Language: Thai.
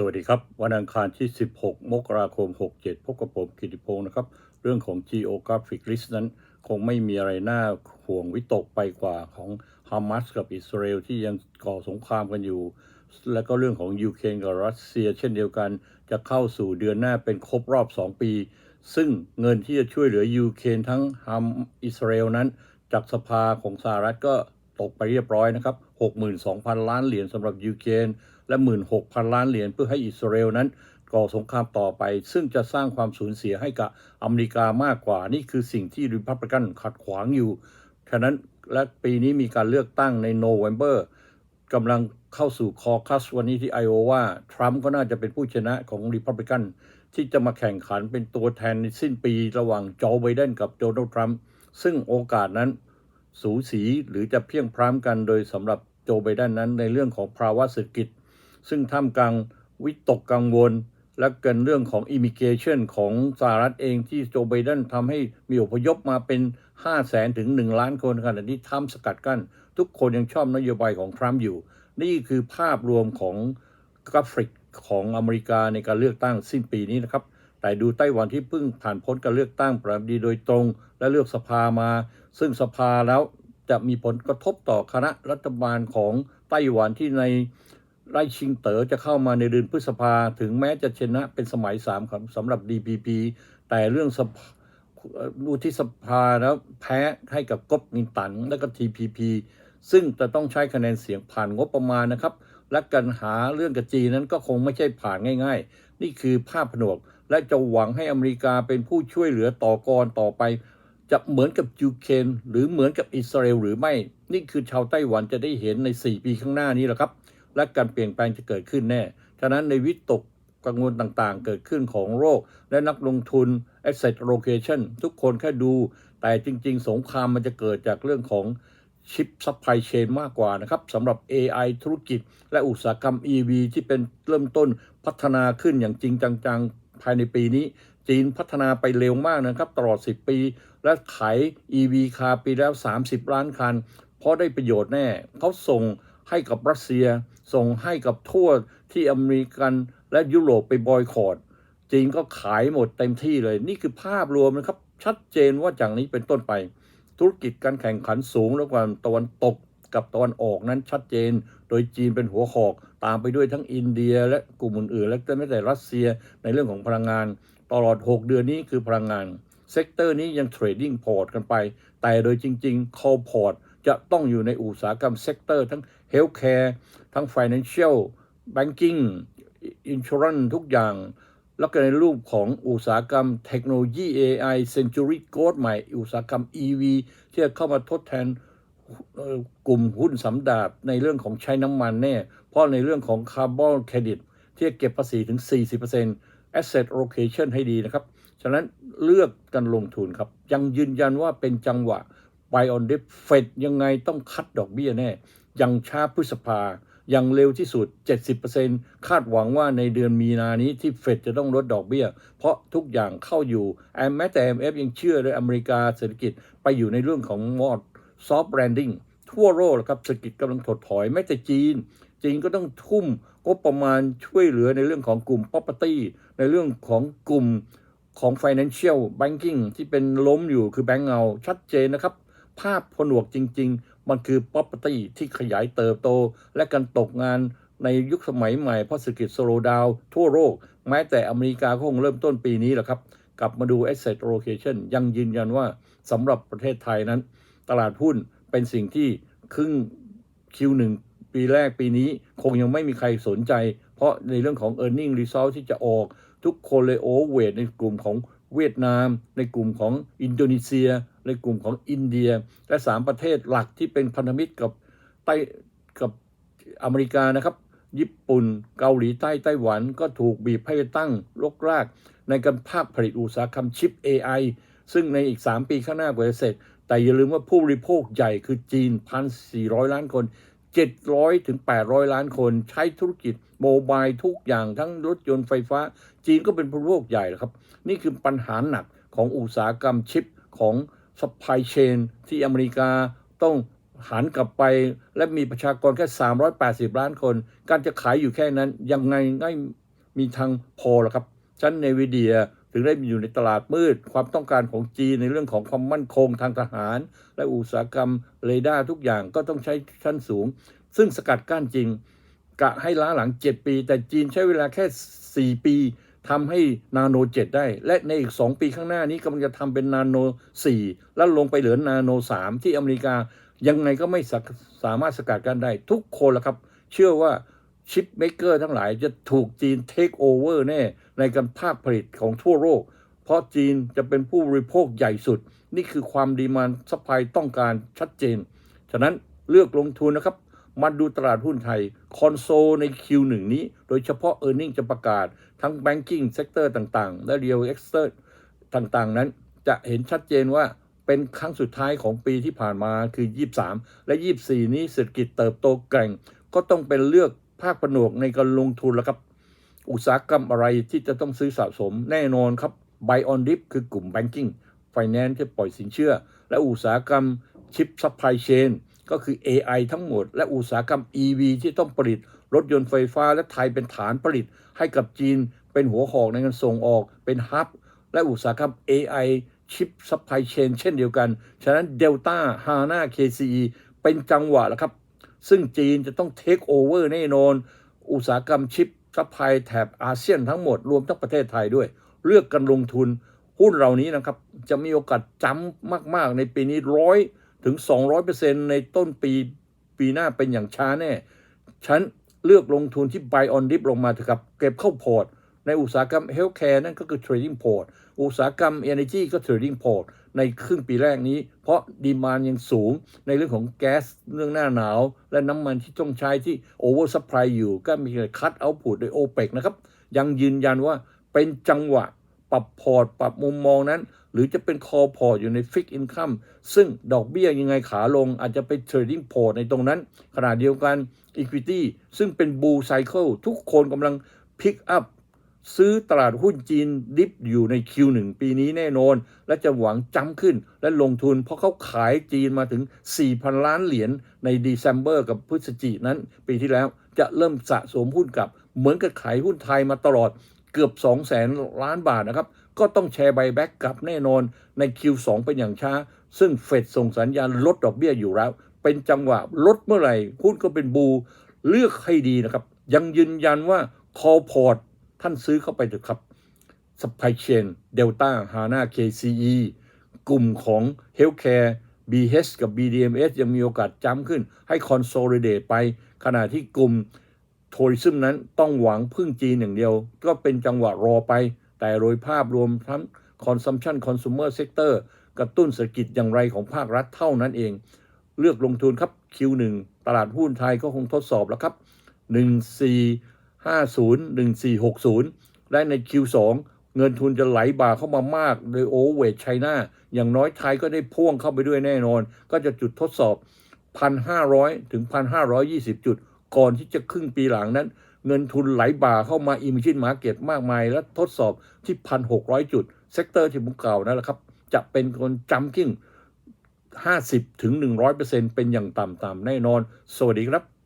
สวัสดีครับ วันอังคารที่ 16 มกราคม 67 พบกับผมกิติพงศ์นะครับ เรื่องของ Geographic List นั้นคงไม่มีอะไรน่าห่วงวิตกไปกว่าของฮามาสกับอิสราเอลที่ยังก่อสงครามกันอยู่ และก็เรื่องของยูเครนกับรัสเซีย เช่นเดียวกัน จะเข้าสู่เดือนหน้าเป็นครบรอบ 2 ปี ซึ่งเงินที่จะช่วยเหลือยูเครนทั้งฮัมอิสราเอลนั้น จากสภาของสหรัฐก็ตกไปเรียบร้อยนะครับ 62,000 ล้านเหรียญสำหรับยูเครน และ 16,000 ล้านเหรียญเพื่อให้อิสราเอลนั้นก่อสงครามต่อไป ซึ่งจะสร้างความสูญเสียให้กับอเมริกามากกว่า นี่คือสิ่งที่ริพับลิกันขัดขวางอยู่ ฉะนั้นและปีนี้มีการเลือกตั้งในโนเวม ber กำลังเข้าสู่คอคัสวันนี้ที่ไอโอวาทรัมป์ก็น่าจะเป็นผู้ชนะของริพับลิกันที่จะมาแข่งขันเป็นตัวแทนในสิ้นปีระหว่างโจไบเดนกับโดนัลด์ทรัมป์ซึ่งโอกาสนั้นสูสีหรือจะเพียงพร้ำกันโดยสำหรับโจไบเดนนั้นในเรื่องของภาวะเศรษฐกิจ ซึ่งท่ามกลางวิตกกังวล และเกันเรื่องของอิมิเกชันของสหรัฐเองที่โจไบเดนทำให้มีอพยพมาเป็น 5 0 0แสนถึง 1 ล้านคนขณะที่ทรัมป์สกัดกั้น ทุกคนยังชอบนโยบายของทรัมป์อยู่ นี่คือภาพรวมของกราฟิกของอเมริกาในการเลือกตั้งสิ้นปีนี้นะครับ แต่ดูไต้หวันที่เพิ่งผ่านพ้นการเลือกตั้งประธานาธิบดีโดยตรง และเลือกสภามา ซึ่งสภาแล้วจะมีผลกระทบต่อคณะรัฐบาลของไต้หวันที่ใน ไร่ชิงเต๋อจะเข้ามาในเดือนพฤษภาถึงแม้จะชนะเป็นสมัยสามครับสำหรับ DPP แต่เรื่องสภาอุทิสภาแล้วแพ้ให้กับก๊กมินตัน และก็ TPP ซึ่งจะต้องใช้คะแนนเสียงผ่านงบประมาณนะครับ และการหาเรื่องกับจีนนั้นก็คงไม่ใช่ผ่านง่ายๆ นี่คือภาพผนวก และจะหวังให้อเมริกาเป็นผู้ช่วยเหลือต่อกรต่อไป จะเหมือนกับยูเครนหรือเหมือนกับอิสราเอลหรือไม่ นี่คือชาวไต้หวันจะได้เห็นใน 4 ปีข้างหน้านี้แหละครับ และการเปลี่ยนแปลงจะเกิดขึ้นแน่ ฉะนั้นในวิตกกังวลต่างๆ เกิดขึ้นของโรค และนักลงทุน asset allocation ทุกคนแค่ดู แต่จริง ๆ สงครามมันจะเกิดจากเรื่องของชิปซัพพลายเชนมากกว่านะครับสำหรับ AI ธุรกิจ และอุตสาหกรรม EV ที่เป็นเริ่มต้นพัฒนาขึ้นอย่างจริงจังๆ ภายในปีนี้ จีนพัฒนาไปเร็วมากนะครับ ตลอด 10 ปี และขาย EV คาปีแล้ว 30 ล้านคัน เพราะได้ประโยชน์แน่ เขาส่งให้กับรัสเซีย ส่งให้กับทั่วที่อเมริกันและยุโรปไปบอยคอรดจีนก็ขายหมดเต็มที่เลย นี่คือภาพรวมนะครับ ชัดเจนว่าจากนี้เป็นต้นไป ธุรกิจการแข่งขันสูงระหว่างตะวันตกกับตะวันออกนั้นชัดเจน โดยจีนเป็นหัวหอก ตามไปด้วยทั้งอินเดีย และกลุ่มอื่นๆและไม่แต่รัสเซียในเรื่องของพลังงาน ตลอด 6 เดือนนี้คือพลังงาน เซกเตอร์นี้ยังเทรดดิ้งพอร์ตกันไป แต่โดยจริงๆ call port จะต้องอยู่ในอุตสาหกรรมเซกเตอร์ทั้ง healthcare ทั้ั้ง financial banking insurance ทุกอย่าง แล้วก็ในรูปของอุตสาหกรรมเทคโนโลยี AI Century Code ใหม่ อุตสาหกรรม EV ที่จะเข้ามาทดแทนกลุ่มหุ้นสำดาบในเรื่องของใช้น้ำมันแน่ เพราะในเรื่องของคาร์บอนเครดิตที่จะเก็บภาษีถึง 40% asset allocation ให้ดีนะครับ ฉะนั้นเลือกกันลงทุนครับ ยังยืนยันว่าเป็นจังหวะ buy on dip เฟดยังไงต้องคัดดอกเบี้ยแน่ ยังช้าพฤษภา ยังเร็วที่สุด 70%คาดหวังว่าในเดือนมีนานี้ที่เฟดจะต้องลดดอกเบี้ย เพราะทุกอย่างเข้าอยู่แม้แต่ MF ยังเชื่อเลยอเมริกาเศรษฐกิจไปอยู่ในเรื่องของมอดซอฟต์แบรนดิ้งทั่วโลกนะครับเศรษฐกิจกำลังถดถอยแม้แต่จีน จีนก็ต้องทุ่มงบประมาณช่วยเหลือในเรื่องของกลุ่ม property ในเรื่องของกลุ่มของ financial banking ที่เป็นล้มอยู่คือแบงก์เงาชัดเจนนะครับ ภาพผนวกจริง ๆ มันคือ property ที่ขยายเติบโต และการตกงานในยุคสมัยใหม่เพราะเศรษฐกิจสโลดาวทั่วโลก แม้แต่อเมริกาก็คงเริ่มต้นปีนี้แหละครับ กลับมาดู asset allocation ยังยืนยันว่าสำหรับประเทศไทยนั้น ตลาดหุ้นเป็นสิ่งที่ครึ่ง Q1 ปีแรกปีนี้คงยังไม่มีใครสนใจ เพราะในเรื่องของ e a r n i n g result ที่จะออก ทุกคนเลยโอเวทในกลุ่มของเวียดนาม ในกลุ่มของอินโดนีเซีย ในกลุ่มของอินเดีย และ 3 ประเทศหลักที่เป็นพันธมิตรกับไต้กับอเมริกานะครับ ญี่ปุ่น เกาหลีใต้ไต้หวันก็ถูกบีบให้ตั้งลกราก ในการภาคผลิตอุตสาหกรรมชิป AI ซึ่งในอีก 3 ปีข้างหน้ากว่าจะเสร็จ แต่อย่าลืมว่าผู้บริโภคใหญ่คือจีน 1,400 ล้านคน 700ถึง800 ล้านคนใช้ธุรกิจโมบายทุกอย่างทั้งรถยนต์ไฟฟ้า จีนก็เป็นผู้บริโภคใหญ่แหละครับ นี่คือปัญหาหนักของอุตสาหกรรมชิปของ supply chain ที่อเมริกาต้องหันกลับไปและมีประชากรแค่ 380 ล้านคน การจะขายอยู่แค่นั้นยังไงไม่มีทางพอแล้วครับชั้นเนวิเดียถึงได้อยู่ในตลาดมืด ความต้องการของจีนในเรื่องของความมั่นคงทางทหาร และอุตสาหกรรมเรดาร์ทุกอย่างก็ต้องใช้ชั้นสูง ซึ่งสกัดกั้นจริง กะให้ล้าหลัง 7 ปี แต่จีนใช้เวลาแค่ 4 ปี ทำให้นาโน 7 ได้ และในอีก 2 ปีข้างหน้านี้กำลังจะทำเป็นนาโน 4 แล้วลงไปเหลือนาโน 3 ที่อเมริกายังไงก็ไม่สาสามารถสกัดกันได้ ทุกคนละครับ เชื่อว่าชิปเมกเกอร์ทั้งหลายจะถูกจีนเทคโอเวอร์แน่ ในการภาคผลิตของทั่วโลก เพราะจีนจะเป็นผู้บริโภคใหญ่สุด นี่คือความดีมานสปายต้องการชัดเจน ฉะนั้นเลือกลงทุนนะครับ มาดูตลาดหุ้นไทย คอนโซลใน Q1 นี้ โดยเฉพาะ e a r n i n g จะประกาศทั้ง Banking Sector ต่างๆ และ Real Estate ต่างๆ นั้น จะเห็นชัดเจนว่าเป็นครั้งสุดท้ายของปีที่ผ่านมาคือ 23 และ 24 นี้เศรษฐกิจเติบโตแกร่ง ก็ต้องเป็นเลือกภาคผนวกในการลงทุนแล้วครับ อุตสาหกรรมอะไรที่จะต้องซื้อสะสมแน่นอนครับ Buy on Dip คือกลุ่ม Banking Finance ที่ปล่อยสินเชื่อ และอุตสาหกรรม Chip Supply Chain ก็คือ AI ทั้งหมด และอุตสาหกรรม EV ที่ต้องผลิต รถยนต์ไฟฟ้าและไทยเป็นฐานผลิต ให้กับจีนเป็นหัวหอกในการส่งออกเป็นฮับ และอุตสาหกรรม AI Chip Supply Chain เช่นเดียวกัน ฉะนั้น Delta HANA KCE เป็นจังหวะแล้วครับ ซึ่งจีนจะต้องเทคโอเวอร์แน่นอน อุตสาหกรรมชิปซัพพลายแถบอาเซียนทั้งหมดรวมทั้งประเทศไทยด้วย เลือกกันลงทุน หุ้นเหล่านี้นะครับ จะมีโอกาสจำมาก ๆ ในปีนี้ร้อย ถึง 200%ในต้นปีปีหน้าเป็นอย่างช้าแน่ ฉันเลือกลงทุนที่ buy on dip ลงมาเถอะครับ เก็บเข้าพอร์ต ในอุตสาหกรรม healthcare นั่นก็คือ trading port อุตสาหกรรม energy ก็ trading port ในครึ่งปีแรกนี้ เพราะดีมานยังสูงในเรื่องของแก๊สเรื่องหน้าหนาว และน้ำมันที่ต้องใช้ที่ over supply อยู่ ก็มีการคัดเอาผุดโดย OPEC นะครับ ยังยืนยันว่าเป็นจังหวะปรับพอร์ตปรับมุมมองนั้น รือจะเป็น call port อยู่ใน fixed income ซึ่งดอกเบี้ยยังไงขาลงอาจจะไป trading port ในตรงนั้น ขณะเดียวกัน equity ซึ่งเป็น bull cycle ทุกคนกำลัง pick up ซื้อตลาดหุ้นจีนดิฟอยู่ใน Q1 ปีนี้แน่นอน และจะหวังจ้ำขึ้นและลงทุน เพราะเขาขายจีนมาถึง 4,000 ล้านเหรียญในเดซ ember กับพฤศจินั้น ปีที่แล้วจะเริ่มสะสมหุ้นกลับ เหมือนกับขายหุ้นไทยมาตลอดเกือบ 2 0 0แสนล้านบาทนะครับ ก็ต้องแชร์ไบแบ็กกลับแน่นอนใน Q2 เป็นอย่างช้า ซึ่งเฟดส่งสัญญาณลดดอกเบี้ยอยู่แล้ว เป็นจังหวะลดเมื่อไหร่หุ้นก็เป็นบู เลือกให้ดีนะครับ ยังยืนยันว่า call port ท่านซื้อเข้าไปเถอะครับ Supply Chain Delta HANA KCE กลุ่มของ Healthcare BH กับ BDMS ยังมีโอกาสจ้ำขึ้น ให้ Consolidate ไป ขณะที่กลุ่ม Tourism นั้นต้องหวังพึ่งจีนอย่างเดียว ก็เป็นจังหวะรอไป แต่โดยภาพรวมทั้ง Consumption Consumer Sector กระตุ้นเศรษฐกิจอย่างไรของภาครัฐเท่านั้นเอง เลือกลงทุนครับ Q1 ตลาดหุ้นไทยก็คงทดสอบแล้วครับ 1450 1460 และใน Q2 เงินทุนจะไหลบ่าเข้ามามาก โดยโอเวทไชน่าอย่างน้อยไทยก็ได้พ่วงเข้าไปด้วยแน่นอน ก็จะจุดทดสอบ 1,500 ถึง 1,520 จุด ก่อนที่จะครึ่งปีหลังนั้น เงินทุนไหลบ่าเข้ามาอิมิชินมาเก็ตมากมาย และทดสอบที่ 1,600 จุด เซกเตอร์ที่ผมกล่าวนั่นแหละครับ จะเป็นคนจำกิ้ง50ถึง100%เป็นอย่างต่ำๆแน่นอน สวัสดีครับ